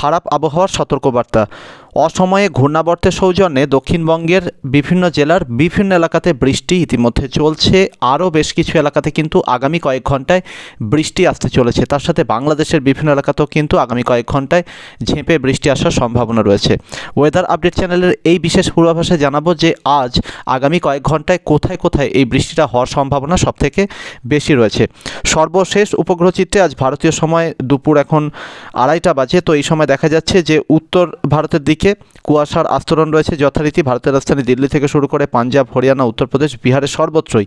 খারাপ আবহাওয়ার সতর্কবার্তা। অসময়ে ঘূর্ণাবর্তের সৌজন্যে দক্ষিণবঙ্গের বিভিন্ন জেলার বিভিন্ন এলাকাতে বৃষ্টি ইতিমধ্যে চলছে। আরও বেশ কিছু এলাকাতে কিন্তু আগামী কয়েক ঘন্টায় বৃষ্টি আসতে চলেছে। তার সাথে বাংলাদেশের বিভিন্ন এলাকাতেও কিন্তু আগামী কয়েক ঘন্টায় ঝেঁপে বৃষ্টি আসার সম্ভাবনা রয়েছে। ওয়েদার আপডেট চ্যানেলের এই বিশেষ পূর্বাভাসে জানাব যে আজ আগামী কয়েক ঘন্টায় কোথায় কোথায় এই বৃষ্টিটা হওয়ার সম্ভাবনা সবথেকে বেশি রয়েছে। সর্বশেষ উপগ্রহ চিত্রে আজ ভারতীয় সময় দুপুর এখন আড়াইটা বাজে, তো এই সময় দেখা যাচ্ছে যে উত্তর ভারতের দিকে কুয়াশার আস্তরণ রয়েছে। যথারীতি ভারতের রাজধানী দিল্লি থেকে শুরু করে পাঞ্জাব, হরিয়ানা, উত্তরপ্রদেশ বিহারের সর্বত্রই।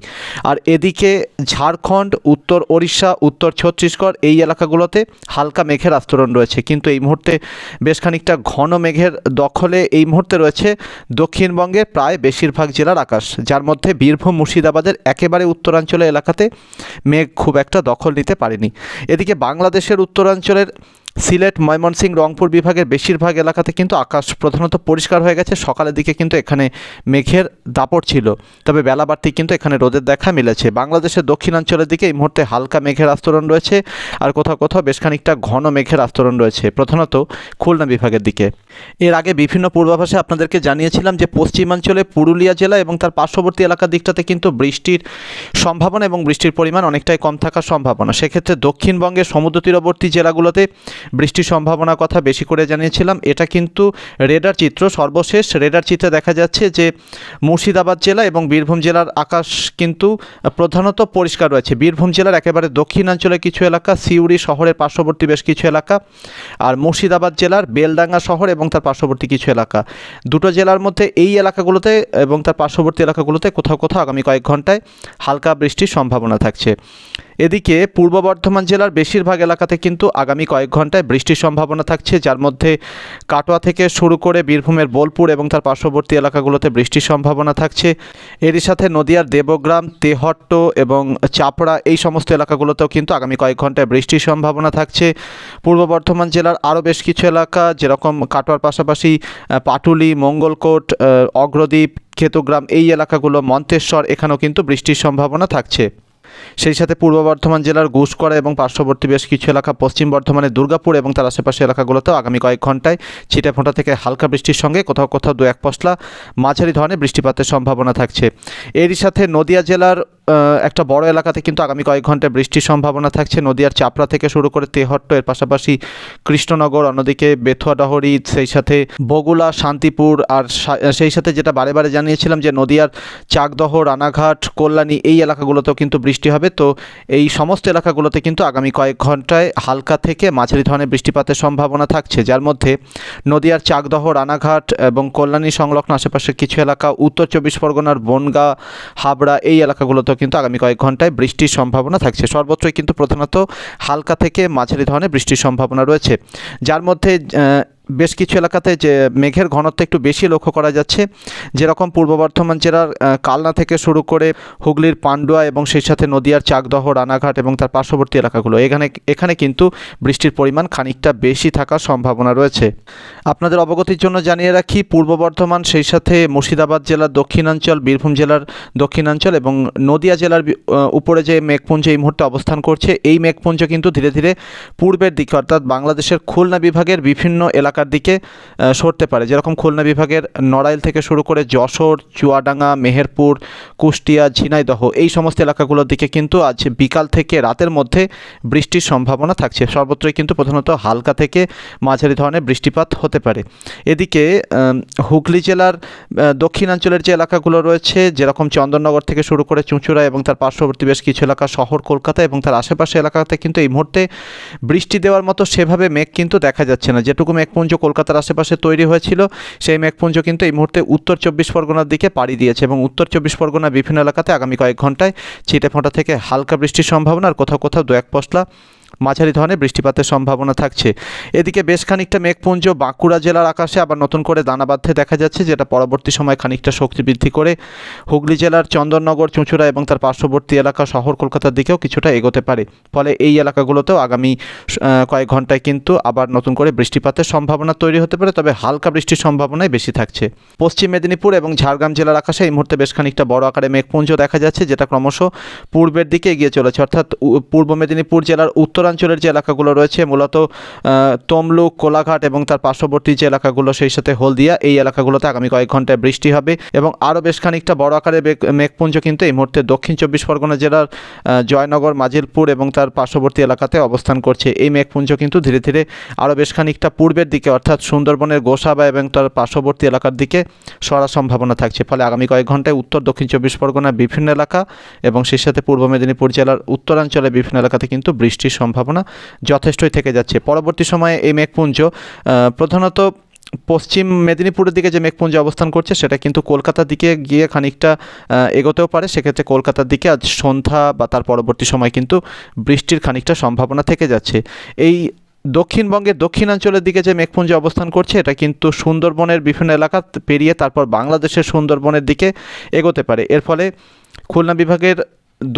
আর এদিকে ঝাড়খণ্ড, উত্তর ওড়িশা, উত্তর ছত্তিশগড় এই এলাকাগুলোতে হালকা মেঘের আস্তরণ রয়েছে। কিন্তু এই মুহূর্তে বেশ খানিকটা ঘন মেঘের দখলে এই মুহূর্তে রয়েছে দক্ষিণবঙ্গের প্রায় বেশিরভাগ জেলার আকাশ। যার মধ্যে বীরভূম, মুর্শিদাবাদের একেবারে উত্তরাঞ্চলের এলাকাতে মেঘ খুব একটা দখল নিতে পারেনি। এদিকে বাংলাদেশের উত্তরাঞ্চলের সিলেট, ময়মনসিংহ, রংপুর বিভাগের বেশিরভাগ এলাকাতে কিন্তু আকাশ প্রধানত পরিষ্কার হয়ে গেছে। সকালের দিকে কিন্তু এখানে মেঘের দাপট ছিল, তবে বেলা বাড়তি কিন্তু এখানে রোদের দেখা মিলেছে। বাংলাদেশের দক্ষিণাঞ্চলের দিকে এই মুহূর্তে হালকা মেঘের আস্তরণ রয়েছে আর কোথাও কোথাও বেশ খানিকটা ঘন মেঘের আস্তরণ রয়েছে, প্রধানত খুলনা বিভাগের দিকে। এর আগে বিভিন্ন পূর্বাভাসে আপনাদেরকে জানিয়েছিলাম যে পশ্চিমাঞ্চলে পুরুলিয়া জেলা এবং তার পার্শ্ববর্তী এলাকার দিকটাতে কিন্তু বৃষ্টির সম্ভাবনা এবং বৃষ্টির পরিমাণ অনেকটাই কম থাকার সম্ভাবনা। সেক্ষেত্রে দক্ষিণবঙ্গের সমুদ্র তীরবর্তী জেলাগুলোতে বৃষ্টির সম্ভাবনার কথা বেশি করে জানিয়েছিলাম। এটা কিন্তু রেডার চিত্র। সর্বশেষ রেডার চিত্রে দেখা যাচ্ছে যে মুর্শিদাবাদ জেলা এবং বীরভূম জেলার আকাশ কিন্তু প্রধানত পরিষ্কার রয়েছে। বীরভূম জেলার একেবারে দক্ষিণাঞ্চলে কিছু এলাকা, সিউড়ি শহরের পার্শ্ববর্তী বেশ কিছু এলাকা, আর মুর্শিদাবাদ জেলার বেলডাঙ্গা শহর এবং তার পার্শ্ববর্তী কিছু এলাকা। দুটো জেলার মধ্যে এই এলাকাগুলোতে এবং তার পার্শ্ববর্তী এলাকাগুলোতে কোথাও কোথাও আগামী কয়েক ঘন্টায় হালকা বৃষ্টির সম্ভাবনা থাকছে। এদিকে পূর্ব বর্ধমান জেলার বেশিরভাগ এলাকাতে কিন্তু আগামী কয়েক ঘন্টায় বৃষ্টির সম্ভাবনা থাকছে, যার মধ্যে কাটোয়া থেকে শুরু করে বীরভূমের বোলপুর এবং তার পার্শ্ববর্তী এলাকাগুলোতে বৃষ্টির সম্ভাবনা থাকছে। এরই সাথে নদিয়ার দেবগ্রাম, তেহট্ট এবং চাপড়া এই সমস্ত এলাকাগুলোতেও কিন্তু আগামী কয়েক ঘন্টায় বৃষ্টির সম্ভাবনা থাকছে। পূর্ব বর্ধমান জেলার আরও বেশ কিছু এলাকা, যেরকম কাটোয়ার পাশাপাশি পাটুলি, মঙ্গলকোট অগ্রদ্বীপ, খেতুগ্রাম, এই এলাকাগুলো, মন্তেশ্বর, এখানেও কিন্তু বৃষ্টির সম্ভাবনা থাকছে। সেই সাথে পূর্ব বর্ধমান জেলার ঘুষকরা এবং পার্শ্ববর্তী বেশ কিছু এলাকা, পশ্চিম বর্ধমানের দুর্গাপুর এবং তার আশেপাশে এলাকাগুলোতেও আগামী কয়েক ঘন্টায় ছিটেফোঁটা থেকে হালকা বৃষ্টির সঙ্গে কোথাও কোথাও দু এক পশলা মাঝারি ধরনের বৃষ্টিপাতের সম্ভাবনা থাকছে। এরই সাথে নদিয়া জেলার একটা বড় এলাকাতে কিন্তু আগামী কয়েক ঘন্টায় বৃষ্টির সম্ভাবনা থাকছে। নদিয়ার চাপড়া থেকে শুরু করে তেহট্ট, এর পাশাপাশি কৃষ্ণনগর, অন্যদিকে বেথুয়াডহরি, সেই সাথে বগুলা, শান্তিপুর আর সেই সাথে যেটা বারে বারে জানিয়েছিলাম যে নদিয়ার চাকদহ, রানাঘাট, কল্যাণী এই এলাকাগুলোতেও কিন্তু বৃষ্টি হবে। তো এই সমস্ত এলাকাগুলোতে কিন্তু আগামী কয়েক ঘন্টায় হালকা থেকে মাঝারি ধরনের বৃষ্টিপাতের সম্ভাবনা থাকছে। যার মধ্যে নদিয়ার চাকদহ, রানাঘাট এবং কল্যাণী সংলগ্ন আশেপাশের কিছু এলাকা, উত্তর চব্বিশ পরগনার বনগাঁ, হাবড়া এই এলাকাগুলোতেও কিন্তু আগামী কয়েক ঘন্টায় বৃষ্টির সম্ভাবনা থাকছে। সর্বত্রই কিন্তু প্রধানত হালকা থেকে মাঝারি ধরনের বৃষ্টির সম্ভাবনা রয়েছে। যার মধ্যে বেশ কিছু এলাকাতে যে মেঘের ঘনত্ব একটু বেশি লক্ষ্য করা যাচ্ছে। যেরকম পূর্ব বর্ধমান জেলার কালনা থেকে শুরু করে হুগলির পান্ডুয়া এবং সেই সাথে নদিয়ার চাকদহ, রানাঘাট এবং তার পার্শ্ববর্তী এলাকাগুলো। এখানে এখানে কিন্তু বৃষ্টির পরিমাণ খানিকটা বেশি থাকার সম্ভাবনা রয়েছে। আপনাদের অবগতির জন্য জানিয়ে রাখি, পূর্ব বর্ধমান, সেই সাথে মুর্শিদাবাদ জেলার দক্ষিণাঞ্চল, বীরভূম জেলার দক্ষিণাঞ্চল এবং নদিয়া জেলার উপরে যে মেঘপুঞ্জ এই মুহূর্তে অবস্থান করছে, এই মেঘপুঞ্জ কিন্তু ধীরে ধীরে পূর্বের দিকে, অর্থাৎ বাংলাদেশের খুলনা বিভাগের বিভিন্ন এলাকার দিকে সরতে পারে। যেরকম খুলনা বিভাগের নড়াইল থেকে শুরু করে যশোর, চুয়াডাঙ্গা, মেহেরপুর, কুষ্টিয়া, ঝিনাইদহ এই সমস্ত এলাকাগুলোর দিকে কিন্তু আজ বিকাল থেকে রাতের মধ্যে বৃষ্টির সম্ভাবনা থাকছে। সর্বত্রই কিন্তু প্রধানত হালকা থেকে মাঝারি ধরনের বৃষ্টিপাত হতে পারে। এদিকে হুগলি জেলার দক্ষিণাঞ্চলের যে এলাকাগুলো রয়েছে, যেরকম চন্দননগর থেকে শুরু করে চুঁচুড়া এবং তার পার্শ্ববর্তী বেশ কিছু এলাকা, শহর কলকাতা এবং তার আশেপাশে এলাকাতে কিন্তু এই মুহূর্তে বৃষ্টি দেওয়ার মতো সেভাবে মেঘ কিন্তু দেখা যাচ্ছে না। যেটুকু মেঘপুঞ্জ কলকাতার আশেপাশে তৈরি হয়েছিল। সেই মেঘপুঞ্জ কিন্তু এই মুহূর্তে উত্তর চব্বিশ পরগনার দিকে পাড়ি দিয়েছে এবং উত্তর চব্বিশ পরগনার বিভিন্ন এলাকাতে আগামী কয়েক ঘন্টায় ছিটেফোঁটা থেকে হালকা বৃষ্টির সম্ভাবনা আর কোথাও কোথাও দু এক পশলা মাঝারি ধরনের বৃষ্টিপাতের সম্ভাবনা থাকছে। এদিকে বেশ খানিকটা মেঘপুঞ্জ বাঁকুড়া জেলার আকাশে আবার নতুন করে দানা বাঁধতে দেখা যাচ্ছে, যেটা পরবর্তী সময় খানিকটা শক্তি বৃদ্ধি করে হুগলি জেলার চন্দননগর, চুঁচুড়া এবং তার পার্শ্ববর্তী এলাকা শহর কলকাতার দিকেও কিছুটা এগোতে পারে। ফলে এই এলাকাগুলোতেও আগামী কয়েক ঘন্টায় কিন্তু আবার নতুন করে বৃষ্টিপাতের সম্ভাবনা তৈরি হতে পারে, তবে হালকা বৃষ্টির সম্ভাবনাই বেশি থাকছে। পশ্চিম মেদিনীপুর এবং ঝাড়গ্রাম জেলার আকাশে এই মুহূর্তে বেশ খানিকটা বড় আকারে মেঘপুঞ্জ দেখা যাচ্ছে, যেটা ক্রমশ পূর্বের দিকে এগিয়ে চলেছে। অর্থাৎ পূর্ব মেদিনীপুর জেলার উত্তর উত্তরাঞ্চলের যে এলাকাগুলো রয়েছে, মূলত তমলুক, কোলাঘাট এবং তার পার্শ্ববর্তী যে এলাকাগুলো, সেই সাথে হলদিয়া, এই এলাকাগুলোতে আগামী কয়েক ঘন্টায় বৃষ্টি হবে এবং আরও বেশ খানিকটা বড় আকারে মেঘপুঞ্জ কিন্তু এই মুহূর্তে দক্ষিণ চব্বিশ পরগনা জেলার জয়নগর, মাজিলপুর এবং তার পার্শ্ববর্তী এলাকাতে অবস্থান করছে। এই মেঘপুঞ্জ কিন্তু ধীরে ধীরে আরও বেশ খানিকটা পূর্বের দিকে, অর্থাৎ সুন্দরবনের গোসাবা এবং তার পার্শ্ববর্তী এলাকার দিকে সরার সম্ভাবনা থাকছে। ফলে আগামী কয়েক ঘন্টায় উত্তর দক্ষিণ চব্বিশ পরগনার বিভিন্ন এলাকা এবং সেই সাথে পূর্ব মেদিনীপুর জেলার উত্তরাঞ্চলের বিভিন্ন এলাকাতে কিন্তু বৃষ্টির সম্ভাবনা যথেষ্টই থেকে যাচ্ছে। পরবর্তী সময়ে এই মেঘপুঞ্জ প্রধানত পশ্চিম মেদিনীপুরের দিকে যে মেঘপুঞ্জ অবস্থান করছে, সেটা কিন্তু কলকাতার দিকে গিয়ে খানিকটা এগোতেও পারে। সেক্ষেত্রে কলকাতার দিকে আজ সন্ধ্যা বা তার পরবর্তী সময় কিন্তু বৃষ্টির খানিকটা সম্ভাবনা থেকে যাচ্ছে। এই দক্ষিণবঙ্গের দক্ষিণাঞ্চলের দিকে যে মেঘপুঞ্জ অবস্থান করছে, এটা কিন্তু সুন্দরবনের বিভিন্ন এলাকা পেরিয়ে তারপর বাংলাদেশের সুন্দরবনের দিকে এগোতে পারে। এর ফলে খুলনা বিভাগের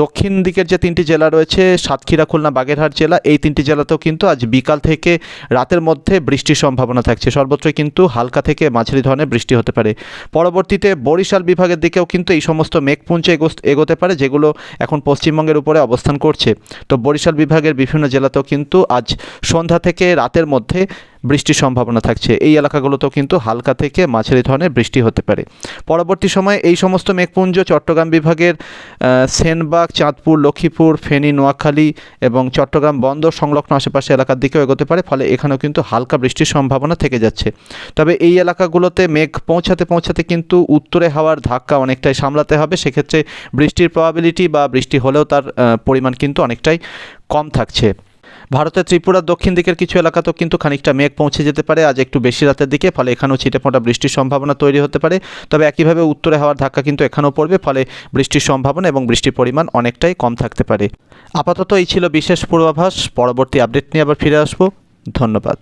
দক্ষিণ দিকের যে তিনটি জেলা রয়েছে, সাতক্ষীরা, খুলনা, বাগেরহাট জেলা, এই তিনটি জেলাতেও কিন্তু আজ বিকাল থেকে রাতের মধ্যে বৃষ্টির সম্ভাবনা থাকছে। সর্বত্রই কিন্তু হালকা থেকে মাঝারি ধরনের বৃষ্টি হতে পারে। পরবর্তীতে বরিশাল বিভাগের দিকেও কিন্তু এই সমস্ত মেঘপুঞ্জ এগোতে পারে, যেগুলো এখন পশ্চিমবঙ্গের উপরে অবস্থান করছে। তো বরিশাল বিভাগের বিভিন্ন জেলাতেও কিন্তু আজ সন্ধ্যা থেকে রাতের মধ্যে বৃষ্টির সম্ভাবনা থাকছে। এই এলাকাগুলোতেও কিন্তু হালকা থেকে মাঝারি ধরনের বৃষ্টি হতে পারে। পরবর্তী সময়ে এই সমস্ত মেঘপুঞ্জ, চট্টগ্রাম বিভাগের সেনবাগ, চাঁদপুর, লক্ষ্মীপুর, ফেনী, নোয়াখালী এবং চট্টগ্রাম বন্দর সংলগ্ন আশেপাশে এলাকার দিকেও এগোতে পারে, ফলে এখানেও কিন্তু হালকা বৃষ্টির সম্ভাবনা থেকে যাচ্ছে। তবে এই এলাকাগুলোতে মেঘ পৌঁছাতে পৌঁছাতে কিন্তু উত্তরে হাওয়ার ধাক্কা অনেকটাই সামলাতে হবে। সেক্ষেত্রে বৃষ্টির প্রবাবিলিটি বা বৃষ্টি হলেও তার পরিমাণ কিন্তু অনেকটাই কম থাকছে। ভারতের ত্রিপুরার দক্ষিণ দিকের কিছু এলাকাতেও কিন্তু খানিকটা মেঘ পৌঁছে যেতে পারে। আজ একটু বেশি রাতের দিকে, ফলে এখানেও ছিটেফোঁটা বৃষ্টির সম্ভাবনা তৈরি হতে পারে। তবে একইভাবে উত্তরে হওয়ার ধাক্কা কিন্তু এখানেও পড়বে, ফলে বৃষ্টির সম্ভাবনা এবং বৃষ্টির পরিমাণ অনেকটাই কম থাকতে পারে। আপাতত এই ছিল বিশেষ পূর্বাভাস। পরবর্তী আপডেট নিয়ে আবার ফিরে আসব। ধন্যবাদ।